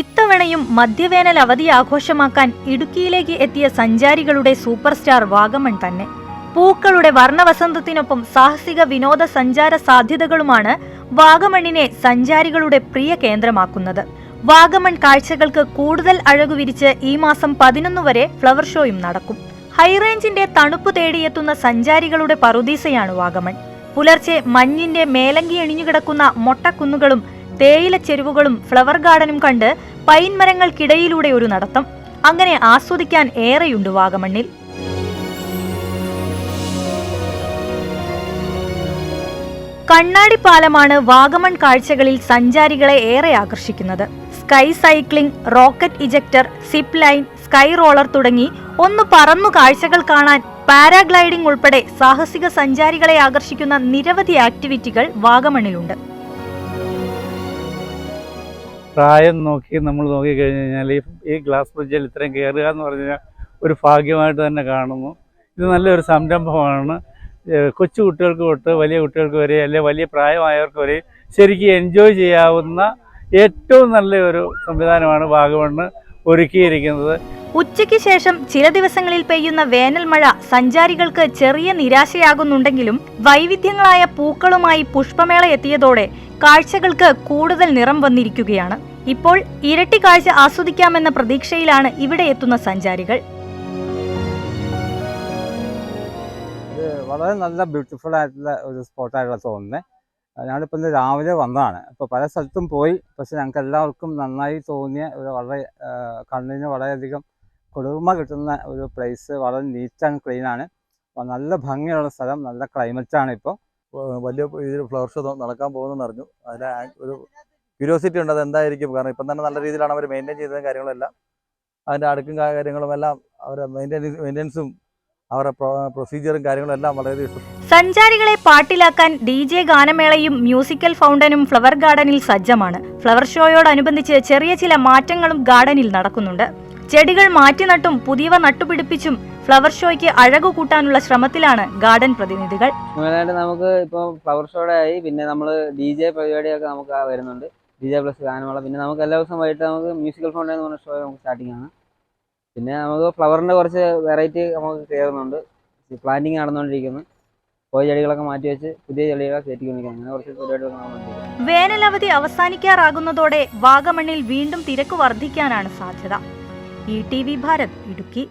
ഇത്തവണയും മധ്യവേനൽ അവധി ആഘോഷമാക്കാൻ ഇടുക്കിയിലേക്ക് എത്തിയ സഞ്ചാരികളുടെ സൂപ്പർ സ്റ്റാർ വാഗമൺ തന്നെ. പൂക്കളുടെ വർണവസന്തത്തിനൊപ്പം സാഹസിക വിനോദ സഞ്ചാര സാധ്യതകളുമാണ് വാഗമണ്ണിനെ സഞ്ചാരികളുടെ പ്രിയ കേന്ദ്രമാക്കുന്നത്. വാഗമൺ കാഴ്ചകൾക്ക് കൂടുതൽ അഴകു വിരിച്ച് ഈ മാസം പതിനൊന്ന് വരെ ഫ്ലവർ ഷോയും നടക്കും. ഹൈറേഞ്ചിന്റെ തണുപ്പ് തേടിയെത്തുന്ന സഞ്ചാരികളുടെ പറുദീസയാണ് വാഗമൺ. പുലർച്ചെ മഞ്ഞിന്റെ മേലങ്കി അണിഞ്ഞുകിടക്കുന്ന മൊട്ടക്കുന്നുകളും തേയില ചെരുവുകളും ഫ്ലവർ ഗാർഡനും കണ്ട് പൈൻ മരങ്ങൾക്കിടയിലൂടെ ഒരു നടത്തം. അങ്ങനെ ആസ്വദിക്കാൻ ഏറെയുണ്ട് വാഗമണ്ണിൽ. കണ്ണാടി പാലമാണ് വാഗമൺ കാഴ്ചകളിൽ സഞ്ചാരികളെ ഏറെ ആകർഷിക്കുന്നത്. Sky cycling rocket ejector zip line sky roller തുടങ്ങി ഒന്ന് പറന്നു കാഴ്ചകൾ കാണാൻ പാരാഗ്ലൈഡിംഗ് ഉൾപ്പെടെ സാഹസിക സഞ്ചാരികളെ ആകർഷിക്കുന്ന നിരവധി ആക്ടിവിറ്റികൾ വാഗമണിലുണ്ട് പ്രായം നോക്കി നമ്മൾ നോക്കിക്കഴിഞ്ഞ് കഴിഞ്ഞാൽ ഈ ഈ ഗ്ലാസ് ബ്രിഡ്ജിൽ ഇത്രയും കയറുക എന്ന് പറഞ്ഞു കഴിഞ്ഞാൽ ഒരു ഭാഗ്യമായിട്ട് തന്നെ കാണുന്നു. ഇത് നല്ലൊരു സംരംഭമാണ്. കൊച്ചു കുട്ടികൾക്ക് തൊട്ട് വലിയ കുട്ടികൾക്ക് വരെ അല്ലെ വലിയ പ്രായമായവർക്ക് വരെ ശരിക്കും എൻജോയ് ചെയ്യാവുന്ന ഏറ്റവും നല്ല ഒരു സംവിധാനമാണ് വാഗമണ്ണ് ഒരുക്കിയിരിക്കുന്നത്. ഉച്ചയ്ക്ക് ശേഷം ചില ദിവസങ്ങളിൽ പെയ്യുന്ന വേനൽ മഴ സഞ്ചാരികൾക്ക് ചെറിയ നിരാശയാകുന്നുണ്ടെങ്കിലും വൈവിധ്യങ്ങളായ പൂക്കളുമായി പുഷ്പമേള എത്തിയതോടെ കാഴ്ചകൾക്ക് കൂടുതൽ നിറം വന്നിരിക്കുകയാണ്. ഇപ്പോൾ ഇരട്ടി കാഴ്ച ആസ്വദിക്കാമെന്ന പ്രതീക്ഷയിലാണ് ഇവിടെ എത്തുന്ന സഞ്ചാരികൾ. വളരെ നല്ല ബ്യൂട്ടിഫുൾ ആയിട്ടുള്ള ഒരു സ്പോട്ടായിട്ടുള്ള തോന്നുന്നത് ഞങ്ങളിപ്പോൾ ഇന്ന് രാവിലെ വന്നതാണ്. അപ്പോൾ പല സ്ഥലത്തും പോയി. പക്ഷെ ഞങ്ങൾക്ക് എല്ലാവർക്കും നന്നായി തോന്നിയ ഒരു വളരെ കണ്ണിന് വളരെയധികം കുളിർമ കിട്ടുന്ന ഒരു പ്ലേസ് വളരെ നീറ്റ് ആൻഡ് ക്ലീൻ ആണ്. നല്ല ഭംഗിയുള്ള സ്ഥലം നല്ല ക്ലൈമറ്റാണ് ഇപ്പോൾ വലിയ രീതിയിൽ ഫ്ലവർ ഷോ നടക്കാൻ പോകുന്നെന്ന് അറിഞ്ഞു. അതിന് ഒരു ക്യൂരിയോസിറ്റി ഉണ്ട് അത് എന്തായിരിക്കും കാരണം ഇപ്പം തന്നെ നല്ല രീതിയിലാണ് അവർ മെയിന്റെയിൻ ചെയ്തതും കാര്യങ്ങളെല്ലാം. അതിന്റെ അടുക്കും കാര്യങ്ങളും എല്ലാം അവരുടെ മെയിന്റെയിൻ മെയിന്റെനൻസും അവരുടെ പ്രൊസീജിയറും കാര്യങ്ങളും എല്ലാം വളരെ സഞ്ചാരികളെ പാട്ടിലാക്കാൻ ഡി ജെ ഗാനമേളയും മ്യൂസിക്കൽ ഫൗണ്ടനും ഫ്ലവർ ഗാർഡനിൽ സജ്ജമാണ്. ഫ്ലവർ ഷോയോടനുബന്ധിച്ച് ചെറിയ ചില മാറ്റങ്ങളും ഗാർഡനിൽ നടക്കുന്നുണ്ട്. ചെടികൾ മാറ്റി നട്ടും പുതിയവ നട്ടുപിടിപ്പിച്ചും ഫ്ലവർ ഷോയ്ക്ക് അഴകു കൂട്ടാനുള്ള ശ്രമത്തിലാണ് ഗാർഡൻ പ്രതിനിധികൾ. മുതലായിട്ട് നമുക്ക് ഇപ്പോൾ ഫ്ലവർ ഷോയുടെ ആയി പിന്നെ നമ്മൾ ഡി ജെ പരിപാടിയൊക്കെ നമുക്ക് വരുന്നുണ്ട്. ഡി ജെ പ്ലസ് ഗാനമേള. പിന്നെ നമുക്ക് എല്ലാ ദിവസവും വൈകിട്ട് നമുക്ക് മ്യൂസിക്കൽ ഫൗണ്ടൻ എന്ന് പറഞ്ഞ ഷോ നമുക്ക് സ്റ്റാർട്ടിംഗ് ആണ്. പിന്നെ നമുക്ക് ഫ്ലവറിന്റെ കുറച്ച് വെറൈറ്റി നമുക്ക് കയറുന്നുണ്ട് പ്ലാന്റിങ് നടന്നുകൊണ്ടിരിക്കുന്നു പോയ ചെടികളൊക്കെ മാറ്റി വെച്ച് പുതിയ ചെടികളൊക്കെ കയറ്റിക്കൊണ്ടിരിക്കുന്നു. അങ്ങനെ കുറച്ച് പരിപാടികളൊക്കെ വേനലവധി അവസാനിക്കാറാകുന്നതോടെ വാഗമണ്ണിൽ വീണ്ടും തിരക്ക് വർദ്ധിക്കാനാണ് സാധ്യത. E T V Bharat Idukki